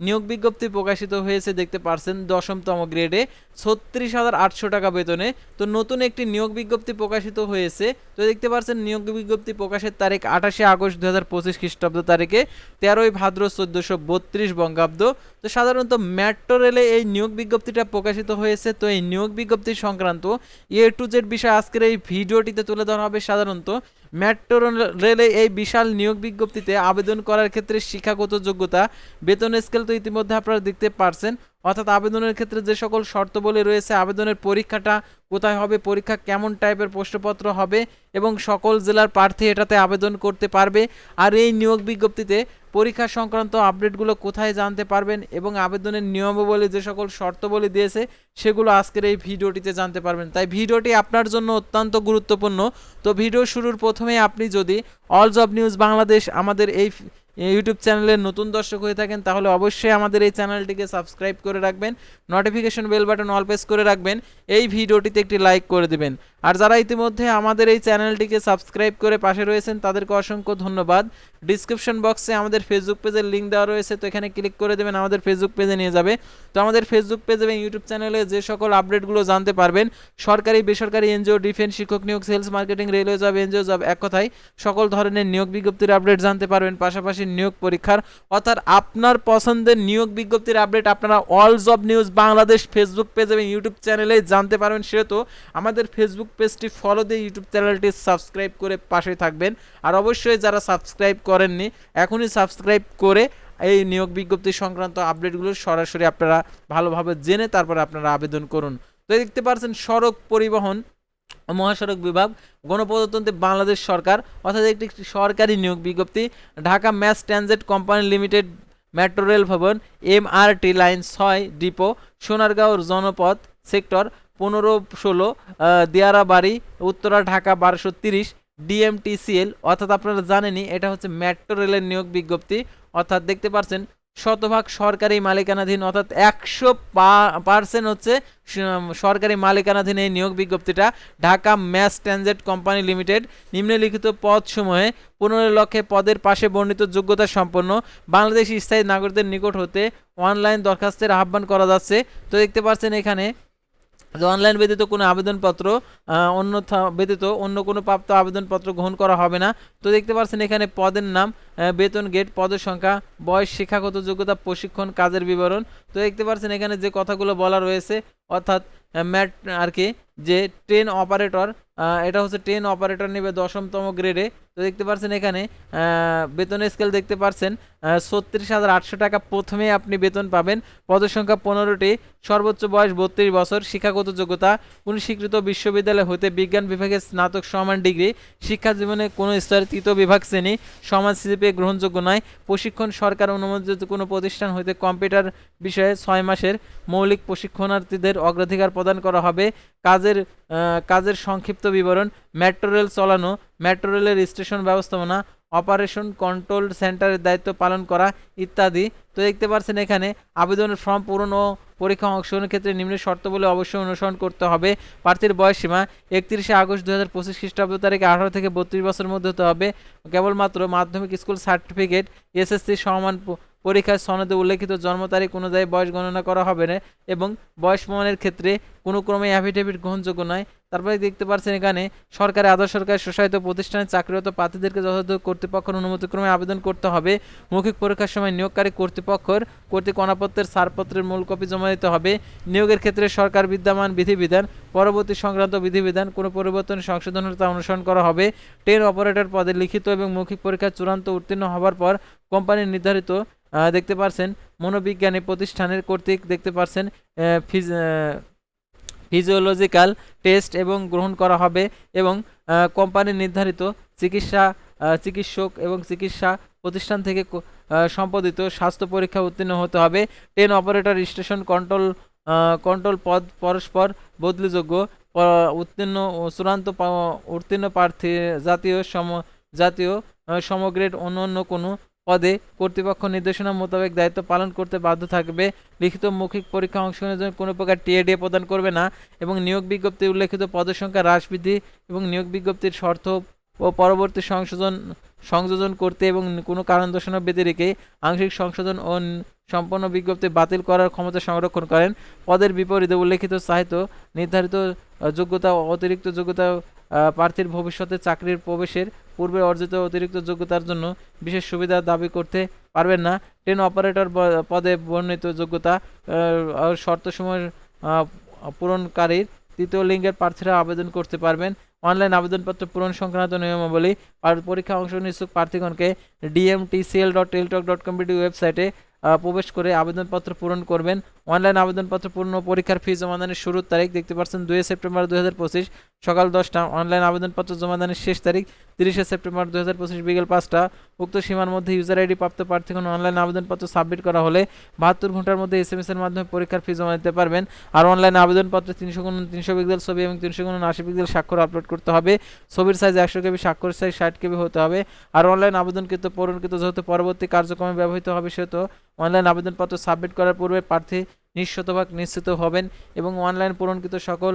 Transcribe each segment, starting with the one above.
নিয়োগ বিজ্ঞপ্তি প্রকাশিত হয়েছে, দেখতে পারছেন, দশমতম গ্রেডে ছত্রিশ হাজার আটশো টাকা বেতনে। তো নতুন একটি নিয়োগ বিজ্ঞপ্তি প্রকাশিত হয়েছে। তো দেখতে পারছেন, নিয়োগ বিজ্ঞপ্তি প্রকাশের তারিখ আঠাশে আগস্ট দু হাজার পঁচিশ খ্রিস্টাব্দ তারিখে, তেরোই ভাদ্র চোদ্দোশো বত্রিশ বঙ্গাব্দ। তো সাধারণত মেট্রো রেলে এই নিয়োগ বিজ্ঞপ্তিটা প্রকাশিত হয়েছে। তো এই নিয়োগ বিজ্ঞপ্তি সংক্রান্ত এ টু জেড বিষয় আজকের এই ভিডিওটিতে তুলে ধরা হবে সাধারণত। মেট্রো রেলে এই বিশাল নিয়োগ বিজ্ঞপ্তিতে আবেদন করার ক্ষেত্রে শিক্ষাগত যোগ্যতা, বেতন স্কেল তো ইতিমধ্যে আপনারা দেখতে পারছেন। অর্থাৎ আবেদনের ক্ষেত্রে যে সকল শর্তবলী রয়েছে, আবেদনের পরীক্ষাটা কোথায় হবে, পরীক্ষা কেমন টাইপের প্রশ্নপত্র হবে এবং সকল জেলার প্রার্থী এটাতে আবেদন করতে পারবে। আর এই নিয়োগ বিজ্ঞপ্তিতে পরীক্ষা সংক্রান্ত আপডেটগুলো কোথায় জানতে পারবেন এবং আবেদনের নিয়মাবলী যে সকল শর্তবলী দিয়েছে, সেগুলো আজকের এই ভিডিওটিতে জানতে পারবেন। তাই ভিডিওটি আপনার জন্য অত্যন্ত গুরুত্বপূর্ণ। তো ভিডিও শুরুর প্রথমে আপনি যদি অল জব নিউজ বাংলাদেশ আমাদের এই ইউটিউব চ্যানেলের নতুন দর্শক হয়ে থাকেন, তাহলে অবশ্যই আমাদের এই চ্যানেলটিকে সাবস্ক্রাইব করে রাখবেন notification bell button all press করে রাখবেন, এই ভিডিওটিতে একটি লাইক করে দিবেন। আর যারা ইতিমধ্যে আমাদের এই চ্যানেলটিকে সাবস্ক্রাইব করে পাশে রয়েছেন, তাদেরকে অসংখ্য ধন্যবাদ। ডিসক্রিপশন বক্সে আমাদের ফেসবুক পেজের লিঙ্ক দেওয়া রয়েছে, তো এখানে ক্লিক করে দেবেন, আমাদের ফেসবুক পেজে নিয়ে যাবে। তো আমাদের ফেসবুক পেজ এবং ইউটিউব চ্যানেলে যে সকল আপডেটগুলো জানতে পারবেন, সরকারি, বেসরকারি এনজিও ডিফেন্স শিক্ষক নিয়োগ sales marketing railway job NGO job এক কথায় সকল ধরনের নিয়োগ বিজ্ঞপ্তির আপডেট জানতে পারবেন, পাশাপাশি নিয়োগ পরীক্ষার, অর্থাৎ আপনার পছন্দের নিয়োগ বিজ্ঞপ্তির আপডেট আপনারা all job news Bangladesh Facebook page এবং ইউটিউব চ্যানেলে জানতে পারবেন, সেহেতু আমাদের ফেসবুক পেজটি ফলো দিয়ে ইউটিউব চ্যানেলটি সাবস্ক্রাইব করে পাশে থাকবেন। আর অবশ্যই যারা সাবস্ক্রাইব করেননি, এখনই সাবস্ক্রাইব করে এই নিয়োগ বিজ্ঞপ্তি সংক্রান্ত আপডেটগুলো সরাসরি আপনারা ভালোভাবে জেনে তারপরে আপনারা আবেদন করুন। তো দেখতে পাচ্ছেন, সড়ক পরিবহন মহাসড়ক বিভাগ, গণপ্রজাতন্ত্রী বাংলাদেশ সরকার, অর্থাৎ একটি সরকারি নিয়োগ বিজ্ঞপ্তি। Dhaka mass transit company limited, metro rail ভবন, এমআরটি লাইন ছয়, ডিপো সোনারগাঁও জনপথ সেক্টর পনেরো ষোলো দিয়ারাবাড়ি, উত্তরা ঢাকা বারোশো তিরিশ, ডিএমটিসিএল, অর্থাৎ আপনারা জানেনই, এটা হচ্ছে মেট্রো রেলের নিয়োগ বিজ্ঞপ্তি। অর্থাৎ দেখতে পাচ্ছেন শতভাগ সরকারি মালিকানাধীন, অর্থাৎ একশো পার্সেন্ট হচ্ছে সরকারি মালিকানাধীন এই নিয়োগ বিজ্ঞপ্তিটা। Dhaka mass transit company limited, নিম্নলিখিত পদ সমূহে পনেরো লক্ষে পদের পাশে বর্ণিত যোগ্যতা সম্পন্ন বাংলাদেশি স্থায়ী নাগরিকদের নিকট হতে অনলাইন দরখাস্তের আহ্বান করা যাচ্ছে। তো দেখতে পাচ্ছেন এখানে যে অনলাইন ব্যতীত কোনো আবেদনপত্র অন্যথা ব্যতীত অন্য কোনো প্রাপ্ত আবেদনপত্র গ্রহণ করা হবে না। তো দেখতে পাচ্ছেন এখানে পদের নাম বেতন, গেট পদের সংখ্যা, বয়স, শিক্ষাগত যোগ্যতা, প্রশিক্ষণ, কাজের বিবরণ। তো দেখতে পাচ্ছেন এখানে যে কথাগুলো বলা রয়েছে, অর্থাৎ ম্যাট আর কি, যে ট্রেন অপারেটর এটা হচ্ছে ট্রেন অপারেটর নেবে দশমতম গ্রেডে তো দেখতে পাচ্ছেন এখানে আহ, বেতনের স্কেল দেখতে পাচ্ছেন ছত্রিশ হাজার আটশো টাকা প্রথমে আপনি বেতন পাবেন। পদের সংখ্যা পনেরোটি সর্বোচ্চ বয়স বত্রিশ বছর শিক্ষাগত যোগ্যতা কোনো বিশ্ববিদ্যালয় হতে বিজ্ঞান বিভাগে স্নাতক সমান ডিগ্রি শিক্ষা জীবনে কোনো স্তরে তৃতীয় বিভাগ শ্রেণি সমাজ সিজিপি গ্রহণযোগ্য নয়। প্রশিক্ষণ সরকার অনুমোদিত কোনো প্রতিষ্ঠান হইতে কম্পিউটার বিষয়ে ছয় মাসের মৌলিক প্রশিক্ষণার্থীদের অগ্রাধিকার প্রদান করা হবে। কাজের কাজের সংক্ষিপ্ত বিবরণ মেট্রো রেল চালানো মেট্রো রেলের স্টেশন ব্যবস্থাপনা, অপারেশন কন্ট্রোল সেন্টারের দায়িত্ব পালন করা ইত্যাদি। তো দেখতে পাচ্ছেন এখানে আবেদনের ফর্ম পূরণ ও পরীক্ষা অংশগ্রহণের ক্ষেত্রে নিম্ন শর্তাবলী অবশ্যই অনুসরণ করতে হবে। প্রার্থীর বয়স সীমা একত্রিশে আগস্ট দু হাজার পঁচিশ খ্রিস্টাব্দ তারিখে আঠারো থেকে বত্রিশ বছরের মধ্যে হতে হবে। কেবলমাত্র মাধ্যমিক স্কুল সার্টিফিকেট, এসএসসি সমান পরীক্ষার সনদে উল্লেখিত জন্ম তারিখ অনুযায়ী বয়স গণনা করা হবে না এবং বয়স প্রমাণের ক্ষেত্রে কোনো ক্রমে অ্যাফিডেভিট গ্রহণযোগ্য নয়। তারপরে দেখতে পাচ্ছেন এখানে সরকারি আধা সরকারি স্বশাসিত প্রতিষ্ঠানে চাকরিরত প্রার্থীদেরকে যথাযথ কর্তৃপক্ষের অনুমতিক্রমে আবেদন করতে হবে। মৌখিক পরীক্ষার সময় নিয়োগকারী কর্তৃপক্ষের কর্তৃক অনাপত্রের ছাড়পত্রের মূল কপি জমা দিতে হবে। নিয়োগের ক্ষেত্রে সরকার বিদ্যমান বিধিবিধান, পরবর্তী সংক্রান্ত বিধিবিধান, কোনো পরিবর্তন সংশোধন তা অনুসরণ করা হবে। ট্রেন অপারেটর পদে লিখিত এবং মৌখিক পরীক্ষা চূড়ান্ত উত্তীর্ণ হওয়ার পর কোম্পানির নির্ধারিত দেখতে পারছেন, মনোবিজ্ঞানী প্রতিষ্ঠানের কর্তৃক দেখতে পারছেন ফিজ ফিজিওলজিক্যাল টেস্ট এবং গ্রহণ করা হবে এবং আহ, কোম্পানির নির্ধারিত চিকিৎসা চিকিৎসক এবং চিকিৎসা প্রতিষ্ঠান থেকে সম্পাদিত স্বাস্থ্য পরীক্ষা উত্তীর্ণ হতে হবে। Train operator station control control পদ পরস্পর বদলিযোগ্য উত্তীর্ণ চূড়ান্ত উত্তীর্ণ প্রার্থী জাতীয় সম জাতীয় সমগ্রের অন্য অন্য কোনো পদে কর্তৃপক্ষ নির্দেশনা মোতাবেক দায়িত্ব পালন করতে বাধ্য থাকবে। লিখিত মৌখিক পরীক্ষা অংশগ্রহণের জন্য কোনো প্রকার টিএডিএ প্রদান করবে না এবং নিয়োগ বিজ্ঞপ্তি উল্লেখিত পদের সংখ্যা হ্রাস বৃদ্ধি এবং নিয়োগ বিজ্ঞপ্তির শর্ত ও পরবর্তী সংশোধন, সংযোজন করতে এবং কোনো কারণ দর্শানো ব্যতিরেকে আংশিক সংশোধন ও সম্পন্ন বিজ্ঞপ্তি বাতিল করার ক্ষমতা সংরক্ষণ করেন। পদের বিপরীতে উল্লেখিত সাহিত্য নির্ধারিত যোগ্যতা অতিরিক্ত যোগ্যতা প্রার্থীর ভবিষ্যতে চাকরির প্রবেশের পূর্বে অর্জিত অতিরিক্ত যোগ্যতার জন্য বিশেষ সুবিধা দাবি করতে পারবেন না। ট্রেন অপারেটর পদে বর্ণিত যোগ্যতা শর্তসমূহ পূরণকারীর তৃতীয় লিঙ্গের প্রার্থীরা আবেদন করতে পারবেন। অনলাইন আবেদনপত্র পূরণ সংক্রান্ত নিয়মাবলী আর পরীক্ষা অংশ নিচ্ছুক প্রার্থীগণকে ডিএমটিসিএল ডট টেলটক ডট কম্পিটি ওয়েবসাইটে প্রবেশ করে আবেদনপত্র পূরণ করবেন। অনলাইন আবেদনপত্র পূর্ণ পরীক্ষার ফি জমাদানের শুরুর তারিখ দেখতে পাচ্ছেন দুই সেপ্টেম্বর দুই হাজার পঁচিশ। সকাল দশটা। অনলাইন আবেদনপত্র জমাদানের শেষ তারিখ তিরিশে সেপ্টেম্বর দু হাজার পঁচিশ বিকেল পাঁচটা। উক্ত সীমার মধ্যে ইউজার আইডি প্রাপ্ত প্রার্থীগণ অনলাইন আবেদনপত্র সাবমিট করা হলে বাহাত্তর ঘণ্টার মধ্যে এস এম এস এর মাধ্যমে পরীক্ষার ফি জমা দিতে পারবেন। আর অনলাইন আবেদনপত্রে তিনশো গুণ তিনশো পিক্সেল ছবি এবং তিনশো গুণ আশি পিক্সেল স্বাক্ষর আপলোড করতে হবে। ছবির সাইজ একশো কেবি, স্বাক্ষর সাইজ ষাট কেবি হতে হবে। আর অনলাইন আবেদনকৃত, পূরণকৃত যেহেতু পরবর্তী কার্যক্রমে ব্যবহৃত হবে, সেহেতু অনলাইন আবেদনপত্র সাবমিট করার পূর্বে প্রার্থী নিঃশতভাগ নিশ্চিত হবেন এবং অনলাইন পূরণকৃত সকল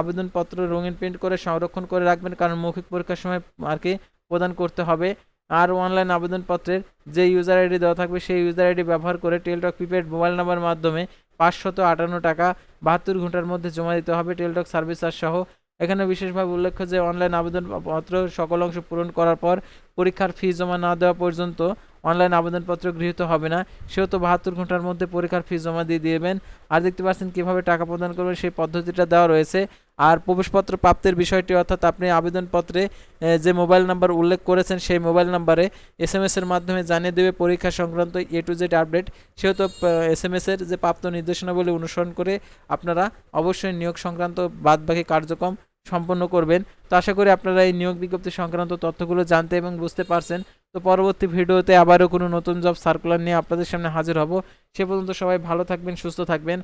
আবেদনপত্র রঙিন প্রিন্ট করে সংরক্ষণ করে রাখবেন কারণ মৌখিক পরীক্ষার সময় আর কি প্রদান করতে হবে। আর অনলাইন আবেদনপত্রের যে ইউজার আইডি দেওয়া থাকবে সেই ইউজার আইডি ব্যবহার করে টেলটক প্রিপেড মোবাইল নাম্বার মাধ্যমে পাঁচশত আটান্ন টাকা বাহাত্তর ঘণ্টার মধ্যে জমা দিতে হবে টেলটক সার্ভিস চার্জ সহ। এখানে বিশেষভাবে উল্লেখ্য যে অনলাইন আবেদনপত্র সকল অংশ পূরণ করার পর পরীক্ষার ফি জমা না দেওয়া পর্যন্ত অনলাইন আবেদনপত্র গৃহীত হবে না। সেহেতু বাহাত্তর ঘণ্টার মধ্যে পরীক্ষার ফি জমা দিয়ে দিবেন। আর দেখতে পাচ্ছেন কীভাবে টাকা প্রদান করবেন সেই পদ্ধতিটা দেওয়া রয়েছে। আর প্রবেশপত্র প্রাপ্তির বিষয়টি অর্থাৎ আপনি আবেদনপত্রে যে মোবাইল নাম্বার উল্লেখ করেছেন সেই মোবাইল নাম্বারে এস এম এসের মাধ্যমে জানিয়ে দেবে পরীক্ষা সংক্রান্ত এ টু জেড আপডেট সেহেতু এস এম এর যে প্রাপ্ত নির্দেশনাবলী অনুসরণ করে আপনারা অবশ্যই নিয়োগ সংক্রান্ত বাদবাকি কার্যক্রম সম্পন্ন করবেন। তো আশা করি আপনারা এই নিয়োগ বিজ্ঞপ্তি সংক্রান্ত তথ্যগুলো জানতে এবং বুঝতে পারছেন। তো পরবর্তী ভিডিওতে আবারও কোনো নতুন জব সার্কুলার নিয়ে আপনাদের সামনে হাজির হব। সে পর্যন্ত সবাই ভালো থাকবেন, সুস্থ থাকবেন।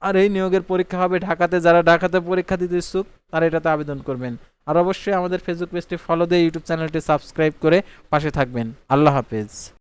আর- এই নিয়োগের পরীক্ষা হবে ঢাকাতে। যারা ঢাকাতে পরীক্ষা দিতে ইচ্ছুক, তারা এটাতে আবেদন করবেন। আর অবশ্যই আমাদের ফেসবুক পেজটি ফলো দিয়ে ইউটিউব চ্যানেলটি সাবস্ক্রাইব করে পাশে থাকবেন। আল্লাহ হাফেজ।